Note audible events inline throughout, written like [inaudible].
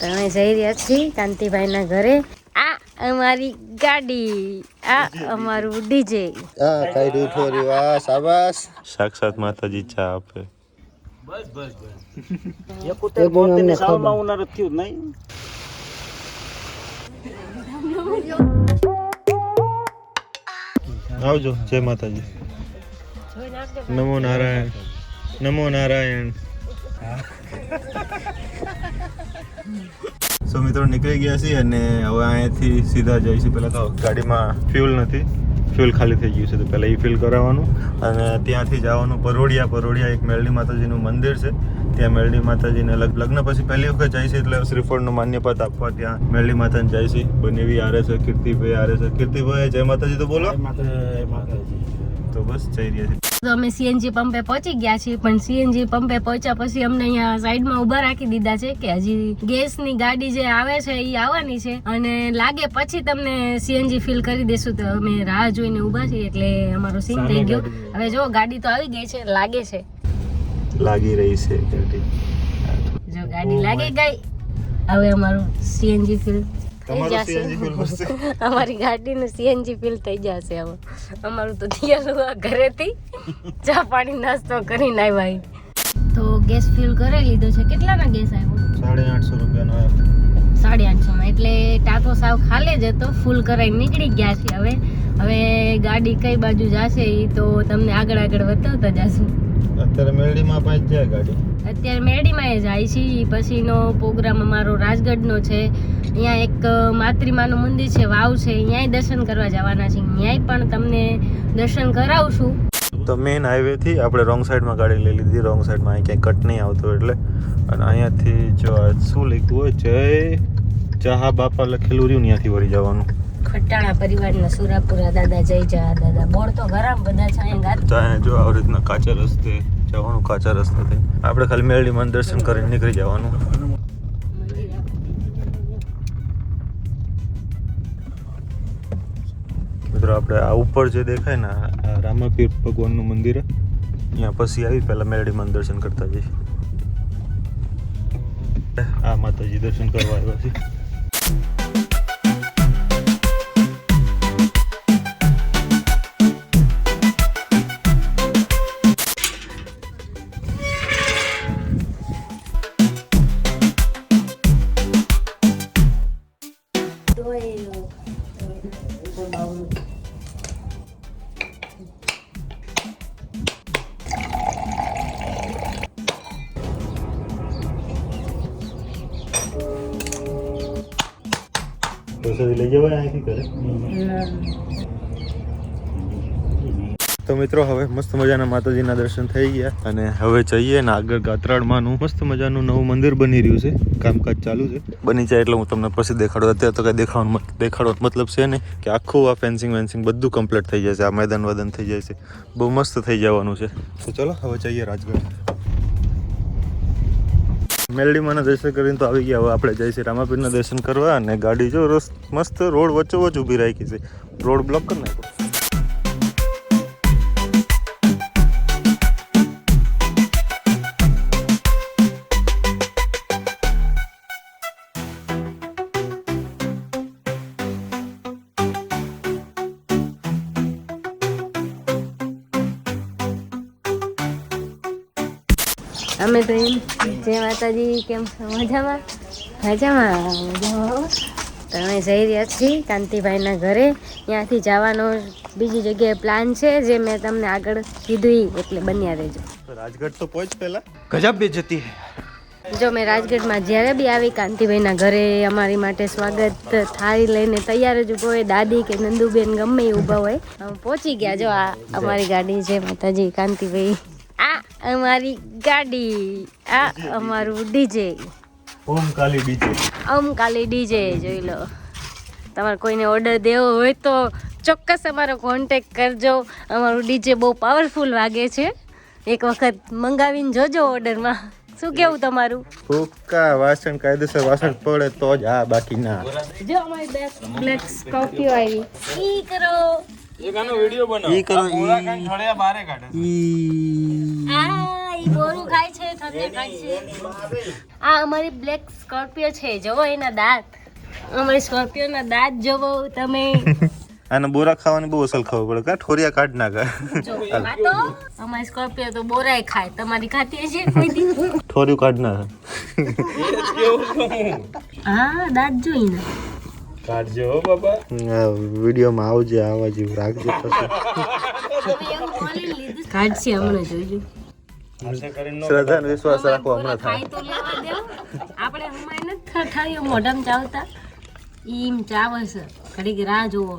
તમે જઈ રહ્યા છીએ કાંતિભાઈના ઘરે. આ અમારી ગાડી. આ અમારું ડીજે. હા કાઢ્યું થોડી વાહ શાબાશ. સાક્ષાત માતાજી ચા આપે. [laughs] આવજો જય માતાજી. નમો નારાયણ. નમો નારાયણ. સો મિત્રો નીકળી ગયા છીએ અને હવે અહીંયાથી સીધા જઈશું. પહેલાં તો ગાડીમાં ફ્યુલ નથી. ફ્યુલ ખાલી થઈ ગયું છે તો પહેલાં એ ફિલ કરાવવાનું. અને ત્યાંથી જવાનું પરોડિયા પરોડિયા એક મેલડી માતાજીનું મંદિર છે. ત્યાં મેલડી માતાજીને લગ- લગ્ન પછી પહેલી વખત જાય છે એટલે શ્રીફળનું માન્યપત આપવા ત્યાં મેલડી માતાને જાય છે. બનેવી આરે છે કીર્તિભાઈ આરે છે. કીર્તિભાઈ જય માતાજી તો બોલો. તો બસ જઈ રહ્યા છીએ તો અમે સીએનજી પંપે પહોંચી ગયા છીએ પણ સીએનજી પંપે પહોંચ્યા પછી અમને અહીંયા સાઈડમાં ઊભા રાખી દીધા છે કે હજી ગેસની ગાડી જે આવે છે એ આવવાની છે. અને લાગે પછી તમને સીએનજી ફિલ કરી દેશું તો અમે રાહ જોઈને ઊભા છીએ એટલે અમારો સીન થઈ ગયો. હવે જો ગાડી તો આવી ગઈ છે લાગે છે. લાગી રહી છે ગાડી. જો ગાડી લાગી ગઈ હવે અમારું સીએનજી ફિલ તમારું જશે. Full થશે? [laughs] અમારી ગાડીનું સીએનજી ફિલ થઈ જશે હવે. અમારું તો તૈયાર ઘરે ઘરેથી ચા પાણી નાસ્તો કરીને આવ્યા તો ગેસ ફિલ કરી લીધો છે. કેટલાના ગેસ આવ્યો? સાડી આઠસો રૂપિયાનો આવ્યો. સાડી આઠસોમાં. એટલે ટાંકો સાવ ખાલે જ હતો. ફૂલ કરાવી નીકળી ગયા છે હવે. હવે ગાડી કઈ બાજુ જશે એ તો તમને આગળ આગળ બતાવતા જશું. અત્યારે મેલડીમાં પાંચ જાય ગાડી. અત્યારે મેડીમાં એ જાય છે. પછીનો પ્રોગ્રામ અમારો રાજગઢનો છે. અહીંયા એક માતૃમાનું મંદિર છે વાવ છે. અહીંયાય દર્શન કરવા જવાના છે. અહીંયાય પણ તમને દર્શન કરાવશું. તો મેઇન હાઈવેથી આપણે રોંગ સાઈડમાં ગાડી લઈ લીધી. રોંગ સાઈડમાં અહીં ક્યાંય કટ નહીં આવતો એટલે. અને અહીંયાથી જો શું લખ્યું હોય? જય ચાહા બાપા લખેલું રહ્યું ત્યાંથી વળી જવાનું. ખટાણા પરિવારના સુરાપુરા દાદા જય જા દાદા. બોર્ડ તો ઘણા બધા છે અહીંયા ગાત જો આવી રીતના કાચા રસ્તે જવાનું, કાચા રસ્તાથી. આપણે ખાલી મેરડીમાં દર્શન કરીને નીકળી જવાનું. મિત્રો, આપણે આ ઉપર જે દેખાય ને, આ રામાપીર ભગવાનનું મંદિર. અહીંયા પછી આવી પહેલા મેરડીમાં દર્શન કરતા જઈશ. આ માતાજી દર્શન કરવા આવ્યા છે. તો મિત્રો, હવે મસ્ત મજાના માતાજીના દર્શન થઈ ગયા અને હવે જઈએ ને આગળ ગાત્રાળમાંનું. મસ્ત મજાનું નવું મંદિર બની રહ્યું છે. કામકાજ ચાલુ છે. બની જાય એટલે હું તમને પછી દેખાડું. અત્યારે તો કઈ દેખાવાનું દેખાડો દેખાડવાનો મતલબ છે ને કે આખું આ ફેન્સિંગ વેન્સિંગ બધું કમ્પ્લીટ થઈ જાય આ મેદાન વદન થઈ છે બહુ મસ્ત થઈ જવાનું છે. તો ચલો, હવે જઈએ રાજગઢ. મેલડીમાંના દર્શન કરીને તો આવી ગયા. હવે આપણે જઈશું રામાપીરના દર્શન કરવા અને ગાડી જો મસ્ત રોડ વચ્ચો વચ્ચ ઊભી રાખી છે. રોડ બ્લોક કરી નાખો. અમે તો એમ જય માતાજી કેમ મજામાં? મજામાં મજામાં તમે જઈ રહ્યા છીએ કાંતિભાઈના ઘરે. ત્યાંથી જવાનો બીજી જગ્યાએ પ્લાન છે જે મેં તમને આગળ કીધું એટલે બન્યા રહેજો. રાજગઢ તો પહોંચ પહેલા. ગજબ જતી જો મેં રાજગઢમાં જ્યારે બી આવી કાંતિભાઈના ઘરે અમારી માટે સ્વાગત થાળી લઈને તૈયાર જ ઊભો હોય દાદી કે નંદુબેન ગમે એ ઊભા હોય. પહોંચી ગયા જો આ અમારી ગાડી છે માતાજી કાંતિભાઈ. આ અમારી ગાડી આ અમારું DJ Omkali DJ. Omkali DJ જોઈ લો. તમારે કોઈને ઓર્ડર દેવો હોય તો ચોક્કસ અમારો કોન્ટેક કરજો. અમારું ડીજે બહુ પાવરફુલ વાગે છે. એક વખત મંગાવીને જોજો ઓર્ડરમાં શું કેવું તમારું? ફૂકા વાસણ કાયદેસર વાસણ પડે તો જ આ બાકી ના. જો અમારી બેસ્ટ બ્લેક કોફી આવી ઈ કરો ઈ કરો ઈ આ ઈ બોરું ખાય છે ઠંડે ખાય છે. આ અમારી બ્લેક સ્કોર્પિયો છે જોવો એના દાંત. અમારી સ્કોર્પિયોના દાંત જોવો તમે. અને બોરા ખાવાની બહુ અસલ ખબર પડે. કા ઠોરિયા કાઢ ના જો તો અમારી સ્કોર્પિયો તો બોરાય ખાય. તમારી ખાતી હશે કોઈ દી. ઠોરિયું કાઢ નાખે હા દાંત જોઈને. કાઢજો બાબા. વિડીયોમાં આવજે આવા જેવું રાખજો પછી. કાઢશે હમણાં જોઈજો શ્રદ્ધા વિશ્વાસ રાખો હમણાં થાય. તો લેવા દેવો આપણે હમણાં નથી ઠઠાયું મોઢામાં ચાવતા. ઈમ ચાવે છે. ઘડીક રાહ જોવો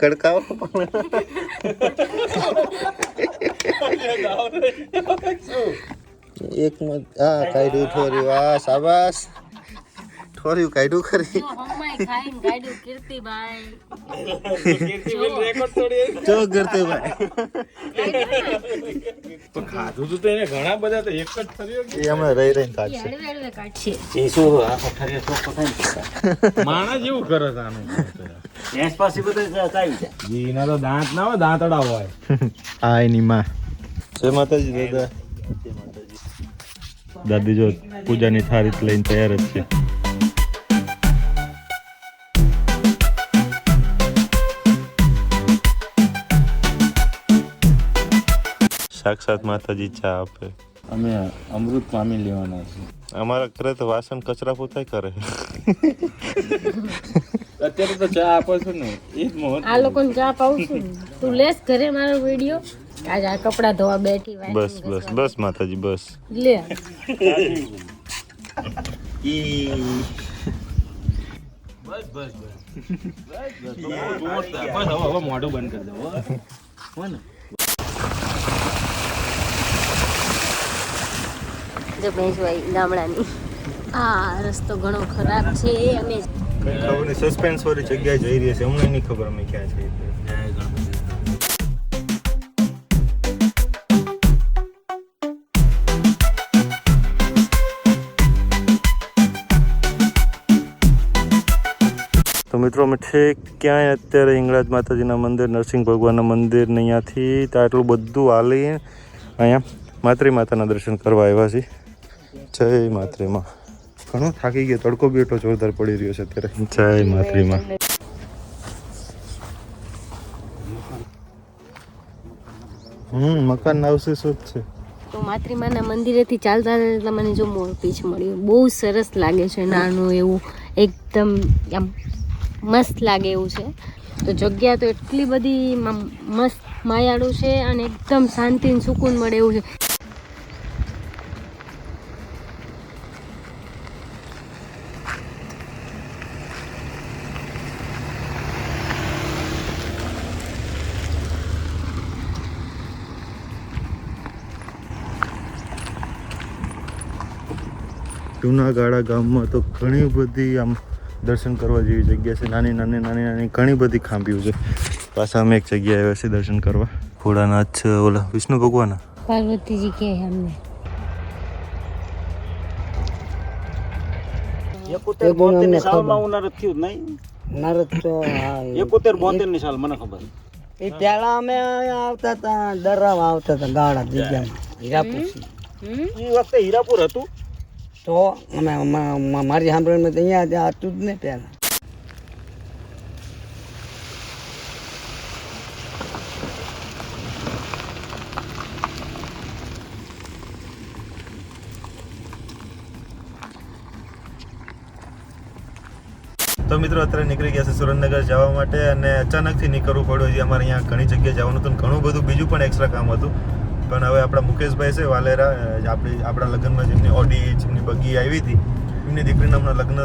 કડકાવો. [laughs] એક મત હા કાઢ્યું થોડી વાહ શાબાશ. ઠોર્યું કાઢ્યું ખરી. જો કરતે ભાઈ ખાધું તું તો એને ઘણા બધા તો એક જ થયો એ હમણાં રહી રહીને કાઢશે. હળવે હળવે કાઢશે. માણસ જેવું કરે છે આનું. એના તો દાંત ના હોય દાંતડા હોય. આ એની માં. જય માતાજી દાદા. દાદી જો પૂજાની થાળી લઈને તૈયાર જ છે. સાક્ષાત માતાજી ચા આપે અમે અમૃત પામી લેવાના છે અમારા ઘરે તો વાસણ કચરા પોતાય કરે અત્યારે તો ચા આપો છો ને એ જ મોહન આ લોકોને ચા પાઉં છું તું લેસ ઘરે મારો વીડિયો આજ આ કપડા ધોવા બેઠી બસ બસ બસ માતાજી બસ લે બસ બસ બસ બસ બસ હવે મોઢું બંધ કરી દો હો. હો ને જો ભેંસભાઈ ગામડાની. આ રસ્તો ઘણો ખરાબ છે, અમે ખબર સસ્પેન્સ વાળી જગ્યાએ જઈ રહી છે. અમને નહીં ખબર અમે ક્યાં છે તો મિત્રો, અમે ઠેક ક્યાંય? અત્યારે હિંગળાજ માતાજીના મંદિર, નરસિંહ ભગવાનના મંદિર ને અહીંયાથી તો આટલું બધું હાલી અહીંયા માત્રી માતાના દર્શન કરવા આવ્યા છીએ. જય માત્રીમાં. ઘણો થાકી ગયો, તડકો બેઠો જોરદાર પડી રહ્યો છે અત્યારે. જય માત્રીમાં. હમ, મકાન અવશેષો જ છે. તો માતૃમાના મંદિરેથી ચાલતા ચાલતા મને જો મોરપીંછ મળ્યું. બહુ સરસ લાગે છે નાનું એવું, એકદમ આમ મસ્ત લાગે એવું છે. તો જગ્યા તો એટલી બધી મસ્ત, માયાળું છે અને એકદમ શાંતિ સુકૂન મળે એવું છે. જૂનાગાળા ગામમાં તો ઘણી બધી આમ દર્શન કરવા જેવી જગ્યા છે. નાની નાની નાની નાની ઘણી બધી ખાંભીઓ છે. પાછા અમે એક જગ્યાએ આવ્યા છે દર્શન કરવા. ભોળાનાથ છે ઓલા વિષ્ણુ ભગવાન. પાર્વતીજી કે અમને. એકોતેર બોતેરની સાલમાં હું નરદ થયું નહીં? નરદ તો [laughs] એકોતેર બોતેરની સાલ મને ખબર. એ પેલા અમે આવતા હતા ડરાવા આવતા હતા ગાળા જગ્યામાં હીરાપુર એ વખતે હીરાપુર હતું. તો અમે મારી સાંભળીને અહીંયા ત્યાં હતું જ નહીં પહેલાં. તો મિત્રો, અત્યારે નીકળી ગયા છે સુરેન્દ્રનગર જવા માટે અને અચાનકથી નીકળવું પડ્યું છે. અમારે અહીંયા ઘણી જગ્યાએ જવાનું હતું ઘણું બધું, બીજું પણ એક્સ્ટ્રા કામ હતું. પણ હવે આપણા મુકેશભાઈ છે, વાલેરા આપણી, આપણા લગ્નમાં જેમની ઓડી, જેમની બગી આવી હતી, એમની દીકરીના હમણાં લગ્ન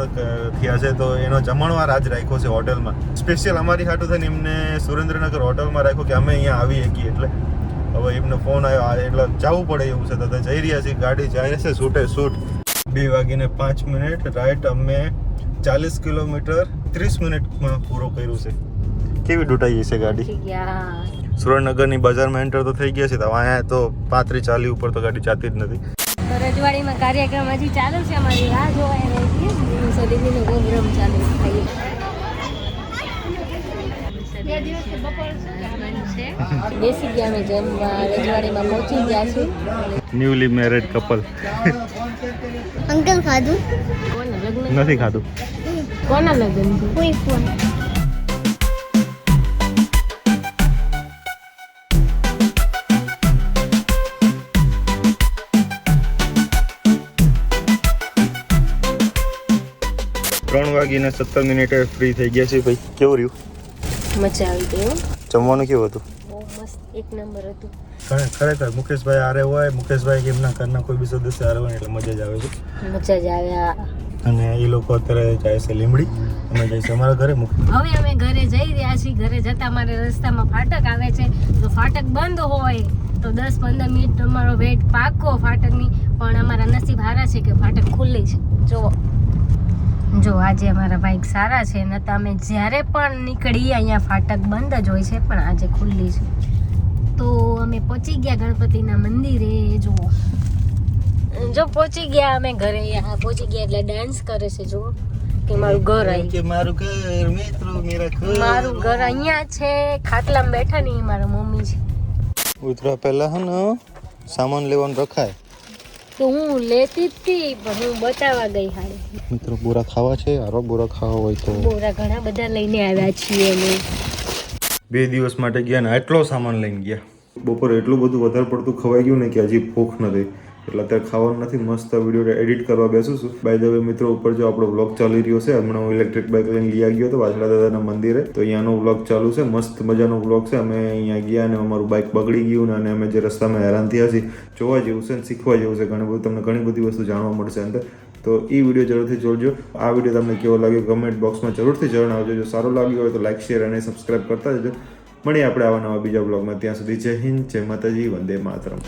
થયા છે, તો એનો જમણવાર આજ રાખ્યો છે હોટલમાં. સ્પેશિયલ અમારી હાટું થઈને એમને સુરેન્દ્રનગર હોટલમાં રાખ્યો કે અમે અહીંયા આવી શકીએ એટલે. હવે એમનો ફોન આવ્યો એટલે જવું પડે એવું છે, તો જઈ રહ્યા છીએ, ગાડી જાય છે શૂટે શૂટ બે વાગીને પાંચ મિનિટ, રાઈટ અમે ચાલીસ કિલોમીટર, ત્રીસ મિનિટમાં પૂરો કર્યું છે. કેવી ડૂટાઈ છે ગાડી? સુરેન્દ્રનગરની બજારમાં એન્ટર તો થઈ ગયા છે તો અહીંયા તો પાંત્રીસ ચાલી ઉપર તો ગાડી જાતી જ નથી. રજવાડીમાં કાર્યક્રમ હજી ચાલુ છે અમારી રાહ જોવાય રહી છે. સદીનો પ્રોગ્રામ ચાલુ થઈ છે. બેસી ગયા અમે જમવા રજવાડીમાં પહોંચી ગયા છે ન્યુલી મેરેડ કપલ અંકલ ખાધું? નથી ખાધું. કોના લગ્ન? કોઈ ફોન. વાગીને સત્તર મિનિટે ફ્રી થઈ ગયા છે ભાઈ. કેવું રહ્યું? મજા આવી ગઈ જમવાનું કેવું હતું? મસ્ત. એક નંબર હતું. ખરે- ખરેખર મુકેશભાઈ આરે હોય મુકેશભાઈ કે એમના ઘરના કોઈ બી સદસ્ય આરે હોય એટલે મજા જ આવે છે. મજા જ આવે અને એ લોકો અત્યારે જાય છે લીમડી અમે જઈશું અમારા ઘરે હવે અમે ઘરે જઈ રહ્યા છીએ. ઘરે જતા અમારે રસ્તામાં ફાટક આવે છે. તો ફાટક બંધ હોય તો દસ પંદર મિનિટ અમારો વેટ પાકો ફાટકની. પણ અમારા નસીબ હારા છે કે ફાટક ખુલ્લી છે. જો જો આજે અમારા બાઈક સારા છે ન અમે જ્યારે પણ નીકળી અહીંયા ફાટક બંધ જ હોય છે પણ આજે ખુલ્લી છે. તો અમે પહોંચી ગયા ગણપતિના મંદિરે જો. જો પહોંચી ગયા અમે ઘરે પહોંચી ગયા એટલે ડાન્સ કરે છે જો. કે મારું ઘર આવી કે મારું ઘર મિત્રો મેરા ઘર. મારું ઘર અહીંયા છે ખાટલામાં બેઠા નહીં મારા મમ્મી છે. ઉતરા પહેલા હે ને સામાન લેવાનું રખાય. તો હું લેતી જ હતી પણ હું બતાવવા ગઈ હાડે મિત્રો બોરા ખાવા છે? આરો બોરા ખાવા હોય તો. બોરા ઘણા બધા લઈને આવ્યા છીએ અમે. બે દિવસ માટે ગયા ને આટલો સામાન લઈને ગયા. બપોરે એટલું બધું વધારે પડતું ખવાઈ ગયું ને કે હજી ભૂખ નથી એટલે અત્યારે ખાવાનું નથી, મસ્ત વીડિયો એડિટ કરવા બેસું છું. બાય ધ વે મિત્રો, ઉપર જો આપણો બ્લોગ ચાલી રહ્યો છે, હમણાં હું ઇલેક્ટ્રિક બાઇક લઈને લઈ ગયો હતો વાસણા દાદાના મંદિરે. તો અહીંયાનો બ્લોગ ચાલુ છે, મસ્ત મજાનો બ્લોગ છે. અમે અહીંયા ગયા અને અમારું બાઇક બગડી ગયું અને અમે જે રસ્તામાં હેરાન થયા છીએ, જોવા જેવું છે ને શીખવા જેવું છે. ઘણી બધું, તમને ઘણી બધી વસ્તુ જાણવા મળશે અંદર. તો એ વીડિયો જરૂરથી જોડજો આ વીડિયો તમને કેવો લાગ્યો કમેન્ટ બોક્સમાં જરૂરથી જણાવજો. જો સારો લાગ્યો હોય તો લાઇક શેર અને સબસ્ક્રાઇબ કરતા જજો. મળીએ આપણે આવા નવા બીજા બ્લોગમાં ત્યાં સુધી જય હિન્દ, જય માતાજી, વંદે માતરમ.